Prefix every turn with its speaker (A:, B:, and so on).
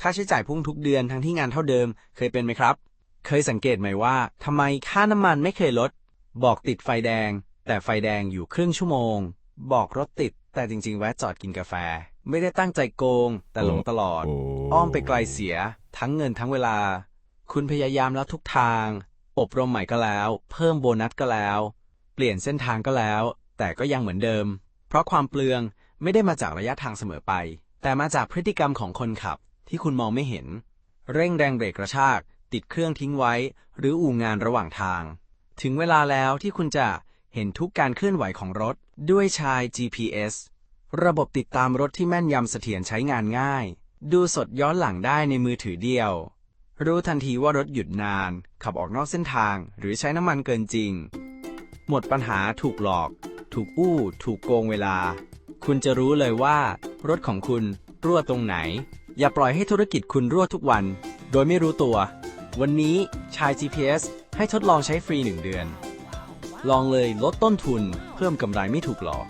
A: ค่าใช้จ่ายพุ่งทุกเดือนทั้งที่งานเท่าเดิม เคยเป็นไหมครับ เคยสังเกตไหมว่าทำไมค่าน้ำมันไม่เคยลด บอกติดไฟแดง แต่ไฟแดงอยู่ครึ่งชั่วโมง บอกรถติด แต่จริง ๆ แวะจอดกินกาแฟ ไม่ได้ตั้งใจโกง แต่หลงตลอด อ้อมไปไกลเสีย ทั้งเงินทั้งเวลา คุณพยายามแล้วทุกทาง อบรมใหม่ก็แล้ว เพิ่มโบนัสก็แล้ว เปลี่ยนเส้นทางก็แล้ว แต่ก็ยังเหมือนเดิม เพราะความเปลืองไม่ได้มาจากระยะทางเสมอไป แต่มาจากพฤติกรรมของคนขับ ที่คุณมองไม่เห็น เร่งแรงเบรกกระชาก ติดเครื่องทิ้งไว้ หรืออู่งานระหว่างทาง ถึงเวลาแล้วที่คุณจะเห็นทุกการเคลื่อนไหวของรถด้วยชาย GPS ระบบติดตามรถที่แม่นยำเสถียรใช้งานง่าย ดูสดย้อนหลังได้ในมือถือเดียว รู้ทันทีว่ารถหยุดนาน ขับออกนอกเส้นทาง หรือใช้น้ำมันเกินจริง หมดปัญหาถูกหลอก ถูกอู้ ถูกโกงเวลา คุณจะรู้เลยว่า รถของคุณรั่วตรงไหน อย่าปล่อยให้ธุรกิจคุณรั่วทุกวัน โดยไม่รู้ตัว วันนี้ชาย GPS ให้ทดลองใช้ฟรีหนึ่งเดือน ลองเลยลดต้นทุน เพิ่มกำไรไม่ถูกหลอก